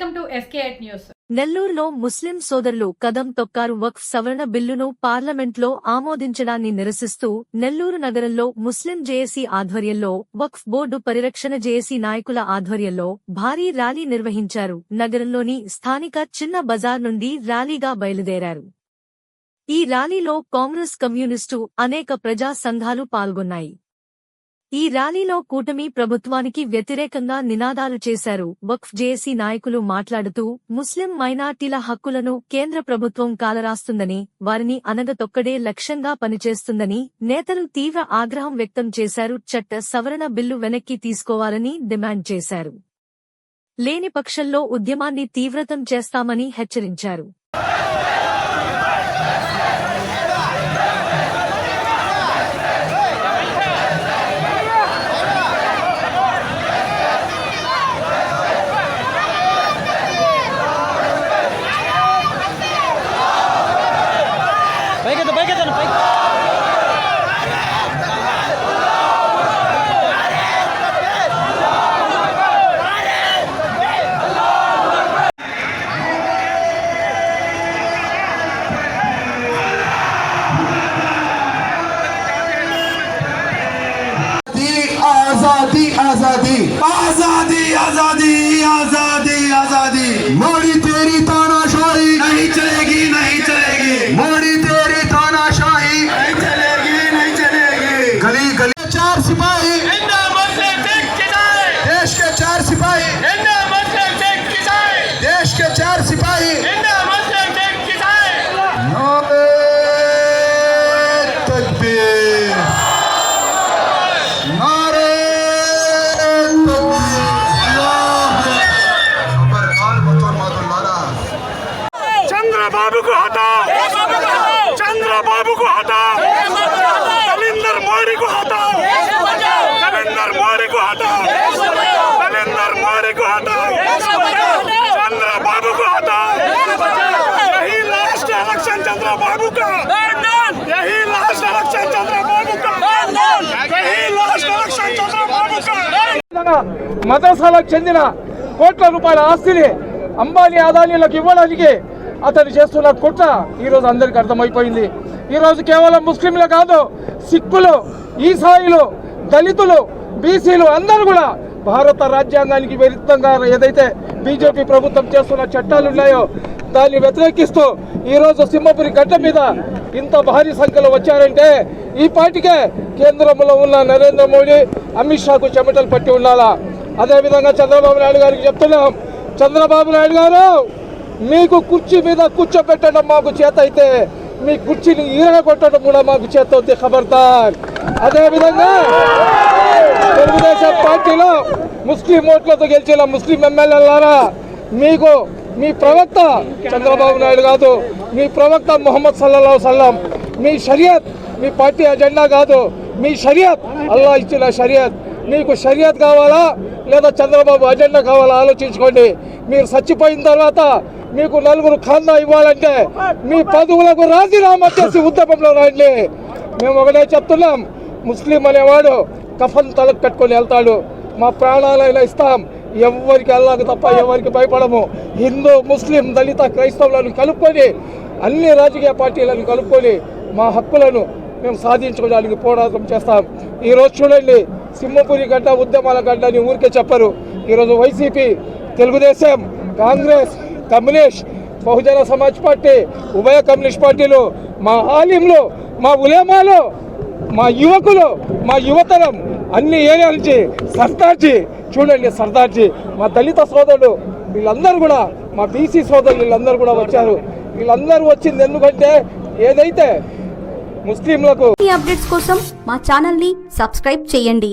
Fake news నెల్లూరులో ముస్లిం సోదరులు కదం తొక్కారు వక్ఫ్ సవరణ బిల్లును పార్లమెంట్లో ఆమోదించడాన్ని నిరసిస్తూ నెల్లూరు నగరంలో ముస్లిం జేఏసీ ఆధ్వర్యంలో వక్ఫ్ బోర్డు పరిరక్షణ జేఏసీ నాయకుల ఆధ్వర్యంలో భారీ ర్యాలీ నిర్వహించారు. నగరంలోని స్థానిక చిన్న బజార్ నుండి ర్యాలీగా బయలుదేరారు. ఈ ర్యాలీలో కాంగ్రెస్ కమ్యూనిస్టు అనేక ప్రజా సంఘాలు పాల్గొన్నాయి. ఈ ర్యాలీలో కూటమి ప్రభుత్వానికి వ్యతిరేకంగా నినాదాలు చేశారు. వక్ఫ్ జేఏసీ నాయకులు మాట్లాడుతూ ముస్లిం మైనార్టీల హక్కులను కేంద్ర ప్రభుత్వం కాలరాస్తుందని వారిని అనగతొక్కడే లక్ష్యంగా పనిచేస్తుందని నేతలు తీవ్ర ఆగ్రహం వ్యక్తం చేశారు. చట్ట సవరణ బిల్లు వెనక్కి తీసుకోవాలని డిమాండ్ చేశారు. లేని పక్షంలో ఉద్యమాన్ని తీవ్రతం చేస్తామని హెచ్చరించారు. ఉన్నది चंद्रबाबू का यही लास्ट इलेक्शन चंद्रबाबू का यही लास्ट इलेक्शन चंद्रबाबू का విధంగా మదరసాలకు చెందిన కోట్ల రూపాయల ఆస్తిని అంబానీ అదానీలకు ఇవ్వడానికి అతను చేస్తున్న కుట్ర ఈరోజు అందరికీ అర్థమైపోయింది ఈరోజు కేవలం ముస్లింలు కాదు సిక్కులు ఈసాయిలు దళితులు బీసీలు అందరూ కూడా భారత రాజ్యాంగానికి విరుద్ధంగా ఏదైతే బీజేపీ ప్రభుత్వం చేస్తున్న చట్టాలు ఉన్నాయో దాన్ని వ్యతిరేకిస్తూ ఈరోజు సింహపురి గడ్డ మీద ఇంత భారీ సంఖ్యలో వచ్చారంటే ఈ పార్టీకే కేంద్రంలో ఉన్న నరేంద్ర మోడీ అమిత్ షాకు చెమటలు పట్టి ఉండాలా? అదేవిధంగా చంద్రబాబు నాయుడు గారికి చెప్తున్నాం. చంద్రబాబు నాయుడు గారు మీకు కుర్చీ మీద కూర్చోబెట్టడం మాకు చేత అయితే మీ కుర్చీని ఈరగొట్టడం కూడా మాకు చేత అవుతుంది ఖబర్దార్. అదేవిధంగా తెలుగుదేశం పార్టీలో ముస్లిం ఓట్లతో గెలిచిన ముస్లిం ఎమ్మెల్యేలారా మీకు మీ ప్రవక్త చంద్రబాబు నాయుడు కాదు మీ ప్రవక్త మొహమ్మద్ సల్లల్లా సల్లం మీ షరియత్ మీ పార్టీ అజెండా కాదు మీ షరియత్ అల్లా ఇచ్చిన షరియత్. మీకు షరియత్ కావాలా లేదా చంద్రబాబు అజెండా కావాలా ఆలోచించుకోండి. మీరు చచ్చిపోయిన తర్వాత మీకు నలుగురు ఖాందా ఇవ్వాలంటే మీ పదవులకు రాజీనామా చేసి ఉద్యమంలో రండి మేము ఒకటే చెప్తున్నాం ముస్లిం అనేవాడు కఫన్ తలకు కట్టుకొని వెళ్తాడు మా ప్రాణాలైనా ఇస్తాం ఎవరికి అల్లాకు తప్ప ఎవరికి భయపడము. హిందూ ముస్లిం దళిత క్రైస్తవులను కలుపుకొని అన్ని రాజకీయ పార్టీలను కలుపుకొని మా హక్కులను మేము సాధించుకోవడానికి పోరాటం చేస్తాం. ఈరోజు చూడండి సింహపురి గడ్డ ఉద్యమాల గడ్డ అని ఊరికే చెప్పరు. ఈరోజు YCP Telugu Desam Congress communist Bahujan Samaj party ఉభయ కమ్యూనిస్ట్ పార్టీలు మా ఆలింలు మా ఉలేమాలు మా యువకులు మా యువతరం అన్ని ఏరియాల నుంచి సర్దార్జీ చూడండి సర్దార్జీ మా దళిత సోదరుడు వీళ్ళందరూ కూడా మా బీసీ సోదరులు వీళ్ళందరూ కూడా వచ్చారు. వీళ్ళందరూ వచ్చింది ఎందుకంటే ఏదైతే ముస్లింలకు ఈ అప్డేట్స్ కోసం మా ఛానల్ని సబ్స్క్రైబ్ చేయండి.